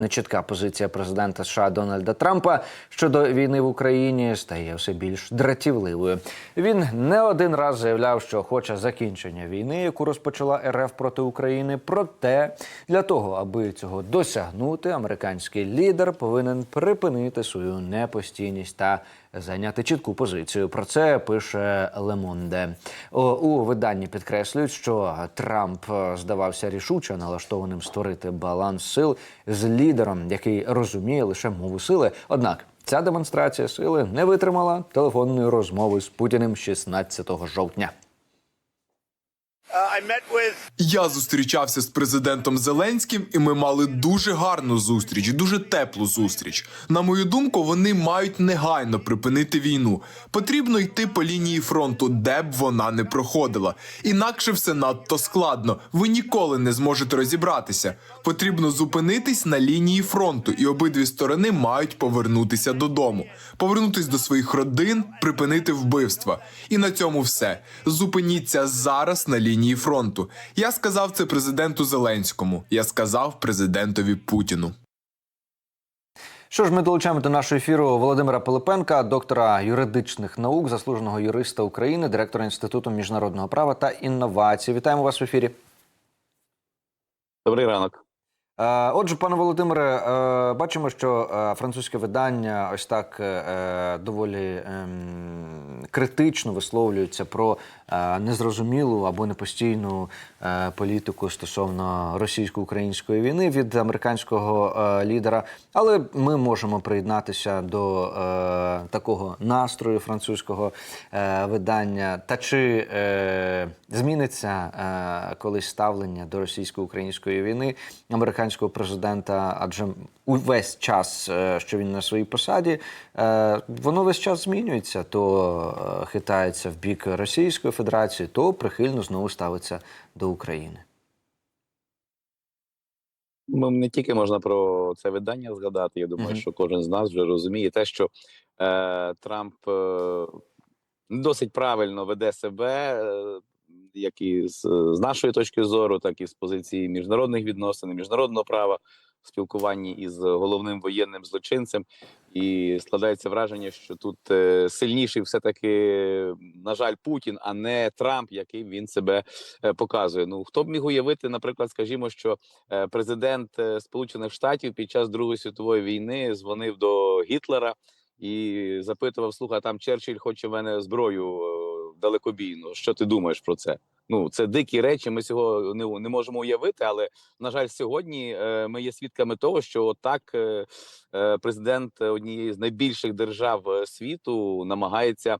Нечітка позиція президента США Дональда Трампа щодо війни в Україні стає все більш дратівливою. Він не один раз заявляв, що хоче закінчення війни, яку розпочала РФ проти України. Проте для того, аби цього досягнути, американський лідер повинен припинити свою непостійність та зайняти чітку позицію. Про це пише Лемонде. У виданні підкреслюють, що Трамп е, здавався рішуче налаштованим створити баланс сил з лідером, який розуміє лише мову сили. Однак ця демонстрація сили не витримала телефонної розмови з Путіним 16 жовтня. Я зустрічався з президентом Зеленським, і ми мали дуже гарну зустріч, дуже теплу зустріч. На мою думку, вони мають негайно припинити війну. Потрібно йти по лінії фронту, де б вона не проходила. Інакше все надто складно. Ви ніколи не зможете розібратися. Потрібно зупинитись на лінії фронту, і обидві сторони мають повернутися додому, повернутись до своїх родин, припинити вбивства. І на цьому все. Зупиніться зараз на лінії фронту. Я сказав це президенту Зеленському. Я сказав президентові Путіну. Що ж, ми долучаємо до нашого ефіру Володимира Пилипенка, доктора юридичних наук, заслуженого юриста України, директора інституту міжнародного права та інновацій. Вітаємо вас в ефірі. Добрий ранок. Е, Отже, пане Володимире, е, бачимо, що е, французьке видання ось так доволі ем, критично висловлюється про незрозумілу або непостійну політику стосовно російсько-української війни від американського лідера. Але ми можемо приєднатися до такого настрою французького видання. Та чи зміниться колись ставлення до російсько-української війни американського президента? Адже увесь час, е, що він на своїй посаді, е, воно весь час змінюється. То е, хитається в бік Російської Федерації, то прихильно знову ставиться до України. Ну, не тільки можна про це видання згадати. Я думаю, Мгм. що кожен з нас вже розуміє те, що е, Трамп е, досить правильно веде себе, е, як і з, з нашої точки зору, так і з позиції міжнародних відносин, міжнародного права в спілкуванні із головним воєнним злочинцем. І складається враження, що тут е, сильніший все-таки, на жаль, Путін, а не Трамп, яким він себе е, показує. Ну хто б міг уявити, наприклад, скажімо, що е, президент Сполучених Штатів під час Другої світової війни дзвонив до Гітлера і запитував: слухай, там Черчилль хоче в мене зброю далекобійну. Що ти думаєш про це? Ну це дикі речі. Ми цього не, не можемо уявити. Але на жаль, сьогодні е, ми є свідками того, що так е, е, президент однієї з найбільших держав світу намагається.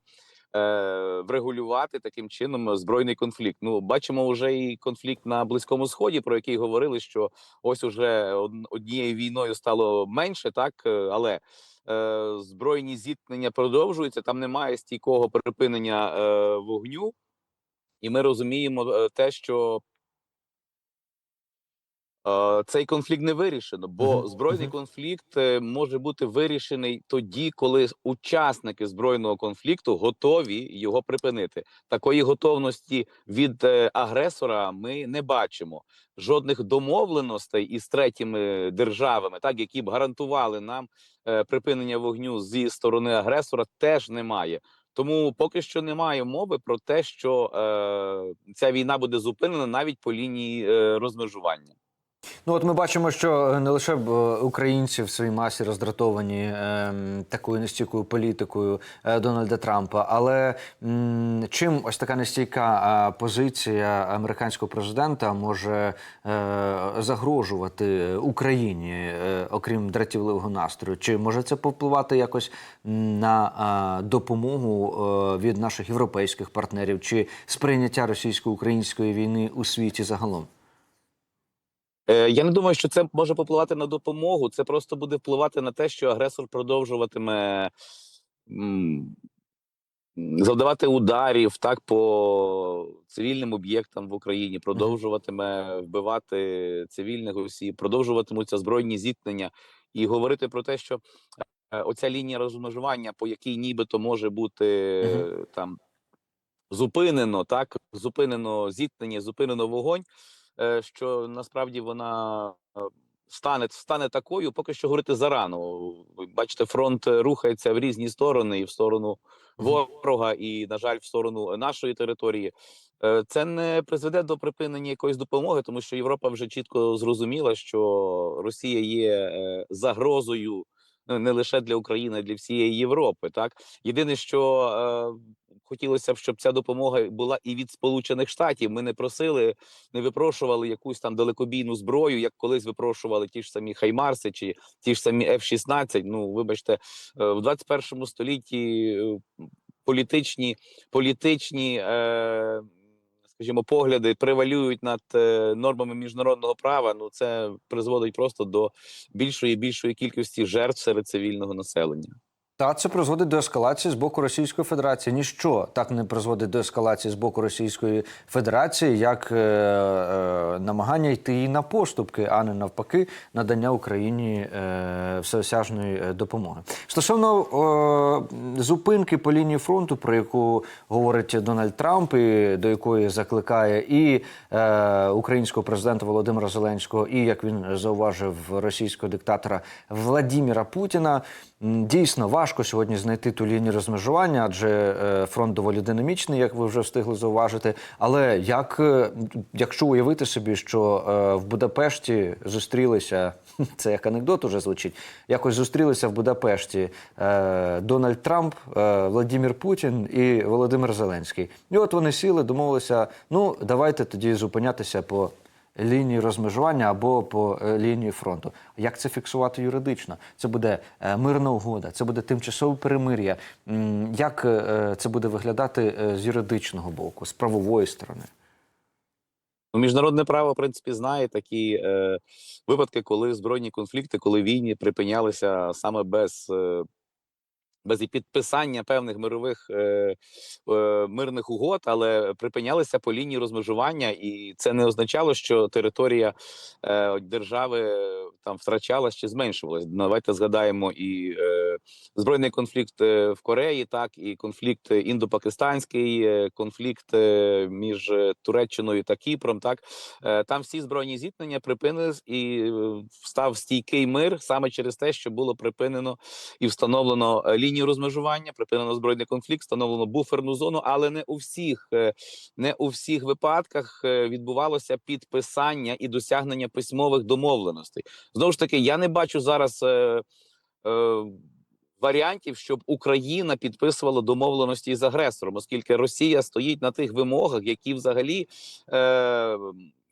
Врегулювати таким чином збройний конфлікт. Ну бачимо вже і конфлікт на близькому сході, про який говорили, що ось уже однією війною стало менше, так але збройні зіткнення продовжуються. Там немає стійкого припинення е, вогню, і ми розуміємо е, те, що е, цей конфлікт не вирішено, бо збройний конфлікт е, може бути вирішений тоді, коли учасники збройного конфлікту готові його припинити. Такої готовності від е, агресора ми не бачимо. Жодних домовленостей із третіми державами, так які б гарантували нам е, припинення вогню зі сторони агресора, теж немає. Тому поки що немає мови про те, що е, ця війна буде зупинена навіть по лінії е, розмежування. Ну от ми бачимо, що не лише е, українці в своїй масі роздратовані ем, такою нестійкою політикою е, Дональда Трампа, але м, чим ось така нестійка е, позиція американського президента може е, загрожувати Україні, е, окрім дратівливого настрою? Чи може це повпливати якось на е, допомогу е, від наших європейських партнерів чи сприйняття російсько-української війни у світі загалом? Е, я не думаю, що це може попливати на допомогу. Це просто буде впливати на те, що агресор продовжуватиме завдавати ударів так по цивільним об'єктам в Україні, продовжуватиме вбивати цивільних осіб, продовжуватимуться збройні зіткнення і говорити про те, що е, оця лінія розмежування, по якій нібито може бути там зупинено, так зупинено зіткнення, зупинено вогонь. Е, Що насправді вона е, стане стане такою, поки що говорити зарано. Ви бачите, фронт е, рухається в різні сторони, і в сторону ворога, і на жаль, в сторону нашої території. Це не призведе до припинення якоїсь допомоги, тому що Європа вже чітко зрозуміла, що Росія є загрозою ну, не лише для України, а для всієї Європи. Так єдине, що е, хотілося б, щоб ця допомога була і від Сполучених Штатів. Ми не просили, не випрошували якусь там далекобійну зброю, як колись випрошували ті ж самі Хаймарси чи ті ж самі F-16. Ну, вибачте, е, в 21 столітті е, політичні, політичні. Е, Скажімо, погляди превалюють над е, нормами міжнародного права. Ну це призводить просто до більшої більшої кількості жертв серед цивільного населення. Та це призводить до ескалації з боку Російської Федерації. Ніщо так не призводить до ескалації з боку Російської Федерації, як е, е, намагання йти і на поступки, а не навпаки, надання Україні е, всеосяжної е, допомоги. Стосовно е, зупинки по лінії фронту, про яку говорить Дональд Трамп, і до якої закликає і е, українського президента Володимира Зеленського, і як він зауважив російського диктатора Владіміра Путіна. Дійсно важко сьогодні знайти ту лінію розмежування, адже е, фронт доволі динамічний, як ви вже встигли зауважити. Але як е, якщо уявити собі, що е, в Будапешті зустрілися, це як анекдот уже звучить, якось зустрілися в Будапешті Дональд Трамп, Владимир Путін і Володимир Зеленський. І от вони сіли, домовилися: ну давайте тоді зупинятися по лінії розмежування або по е, лінії фронту. Як це фіксувати юридично? Це буде е, мирна угода, це буде тимчасове перемир'я. Як е, це буде виглядати з юридичного боку, з правової сторони? Ну, міжнародне право, в принципі, знає такі е, випадки, коли збройні конфлікти, коли війни припинялися саме без. Е, без підписання певних мирових е, е, мирних угод, але припинялися по лінії розмежування, і це не означало, що територія е, держави е, там втрачалась чи зменшувалась. Давайте згадаємо і е, збройний конфлікт е, в Кореї, так і конфлікт індопакистанський, е, конфлікт між Туреччиною та Кіпром. Так Е, там всі збройні зіткнення припинились і став стійкий мир саме через те, що було припинено і встановлено е, лінію розмежування, припинено збройний конфлікт, встановлено буферну зону, але не у всіх, е, не у всіх випадках е, відбувалося підписання і досягнення письмових домовленостей. Знову ж таки, я не бачу зараз. Е, Варіантів, щоб Україна підписувала домовленості з агресором, оскільки Росія стоїть на тих вимогах, які взагалі е,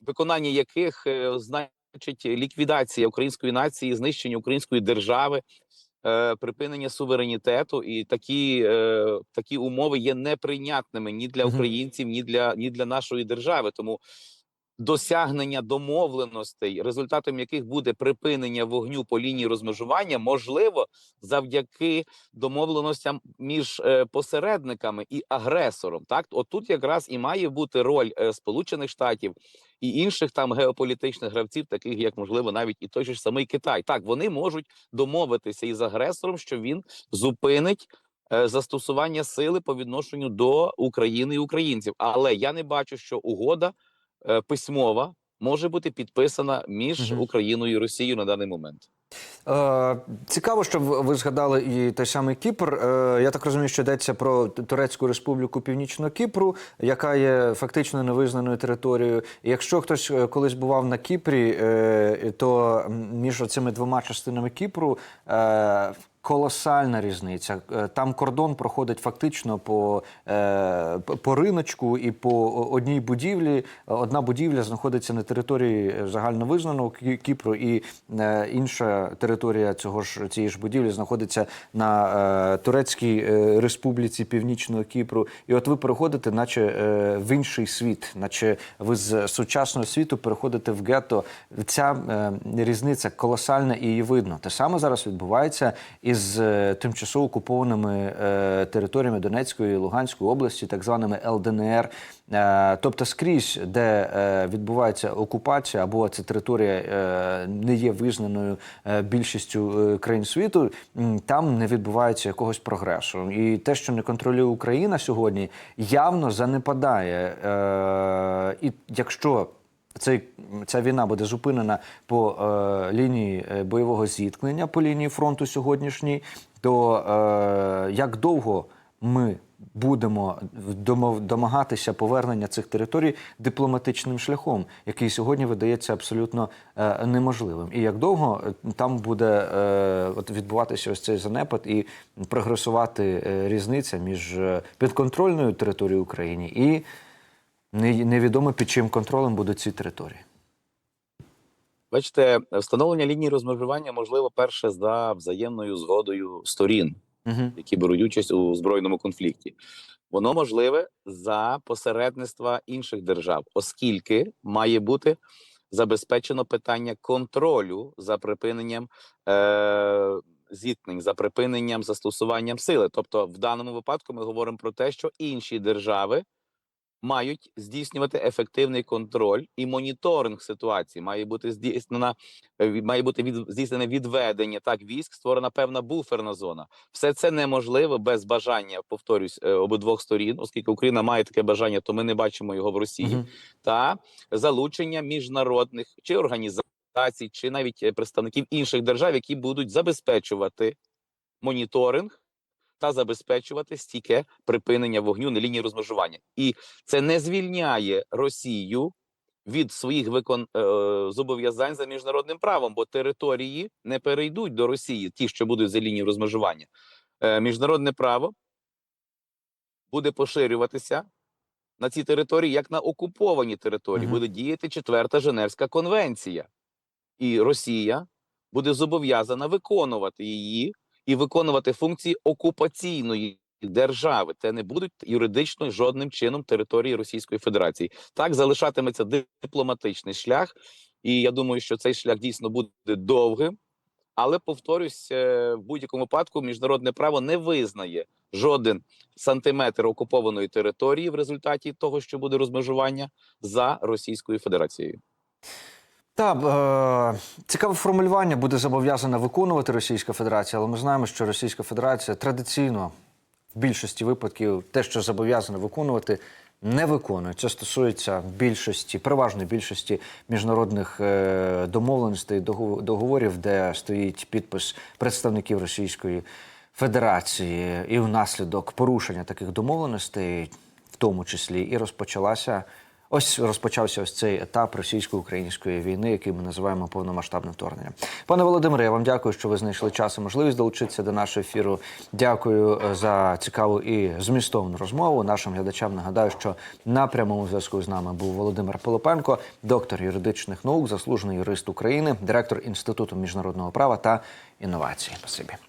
виконання яких значить ліквідація української нації, знищення української держави, е, припинення суверенітету, і такі, е, такі умови є неприйнятними ні для українців, ні для ні для нашої держави. Тому досягнення домовленостей, результатом яких буде припинення вогню по лінії розмежування, можливо, завдяки домовленостям між е, посередниками і агресором. Так, отут якраз і має бути роль е, Сполучених Штатів і інших там геополітичних гравців, таких як можливо навіть і той же ж самий Китай. Так, вони можуть домовитися із агресором, що він зупинить. е, Застосування сили по відношенню до України і українців, але я не бачу, що угода е, письмова може бути підписана між. Україною і Росією на даний момент. Е, цікаво, що ви згадали і той самий Кіпр. Е, я так розумію, що йдеться про Турецьку республіку Північного Кіпру, яка є фактично невизнаною територією. Якщо хтось е, колись бував на Кіпрі, то між цими двома частинами Кіпру. Колосальна різниця. Е, Там кордон проходить фактично по, е, по- риночку і по одній будівлі. Одна будівля знаходиться на території загальновизнаного Кі- Кіпру, і е, інша територія цього ж цієї ж будівлі знаходиться на Турецькій республіці Північного Кіпру. І от ви переходите, наче в інший світ, наче ви з сучасного світу переходите в гетто. Ця різниця колосальна і її видно. Те саме зараз відбувається із е, тимчасово окупованими е, територіями Донецької і Луганської області, так званими ЛДНР. Е, Тобто скрізь, де відбувається окупація, або ця територія не є визнаною більшістю країн світу, там не відбувається якогось прогресу. І те, що не контролює Україна сьогодні, явно занепадає. І якщо цей, ця війна буде зупинена по е, лінії е, бойового зіткнення, по лінії фронту сьогоднішній, то е, як довго ми будемо домагатися повернення цих територій дипломатичним шляхом, який сьогодні видається абсолютно е, неможливим. І як довго е, там буде е, от відбуватися ось цей занепад і прогресувати е, різниця між е, підконтрольною територією України і невідомо під чим контролем будуть ці території. Бачите, встановлення лінії розмежування можливо перше за взаємною згодою сторін, Угу. які беруть участь у збройному конфлікті. Воно можливе за посередництва інших держав, оскільки має бути забезпечено питання контролю за припиненням е- зіткнень, за припиненням застосуванням сили. Тобто, в даному випадку ми говоримо про те, що інші держави мають здійснювати ефективний контроль і моніторинг ситуації. Має бути здійснена е, має бути від, здійснене відведення так військ, створена певна буферна зона. Все це неможливо без бажання, повторюсь, е, обидвох сторін, оскільки Україна має таке бажання, то ми не бачимо його в Росії Угу. та залучення міжнародних чи організацій, чи навіть е, представників інших держав, які будуть забезпечувати моніторинг та забезпечувати стійке припинення вогню на лінії розмежування. І це не звільняє Росію від своїх викон е, зобов'язань за міжнародним правом, бо території не перейдуть до Росії, ті, що будуть за лінією розмежування. Е, міжнародне право буде поширюватися на ці території як на окуповані території. Мгм. Буде діяти четверта Женевська конвенція, і Росія буде зобов'язана виконувати її і виконувати функції окупаційної держави. Це не будуть юридично жодним чином території Російської Федерації. Так залишатиметься дипломатичний шлях, і я думаю, що цей шлях дійсно буде довгим. Але повторюсь, е, в будь-якому випадку міжнародне право не визнає жоден сантиметр окупованої території в результаті того, що буде розмежування за Російською Федерацією. Так, е, цікаве формулювання буде зобов'язана виконувати Російська Федерація, але ми знаємо, що Російська Федерація традиційно в більшості випадків те, що зобов'язана виконувати, не виконує. Це стосується більшості, переважної більшості міжнародних е, домовленостей, догов- договорів, де стоїть підпис представників Російської Федерації, і внаслідок порушення таких домовленостей, в тому числі, і розпочалася. Ось розпочався ось цей етап російсько-української війни, який ми називаємо повномасштабним вторгненням. Пане Володимире, я вам дякую, що ви знайшли час і можливість долучитися до нашого ефіру. Дякую е, за цікаву і змістовну розмову. Нашим глядачам нагадаю, що на прямому зв'язку з нами був Володимир Пилипенко, доктор юридичних наук, заслужений юрист України, директор інституту міжнародного права та інновацій. Спасибі.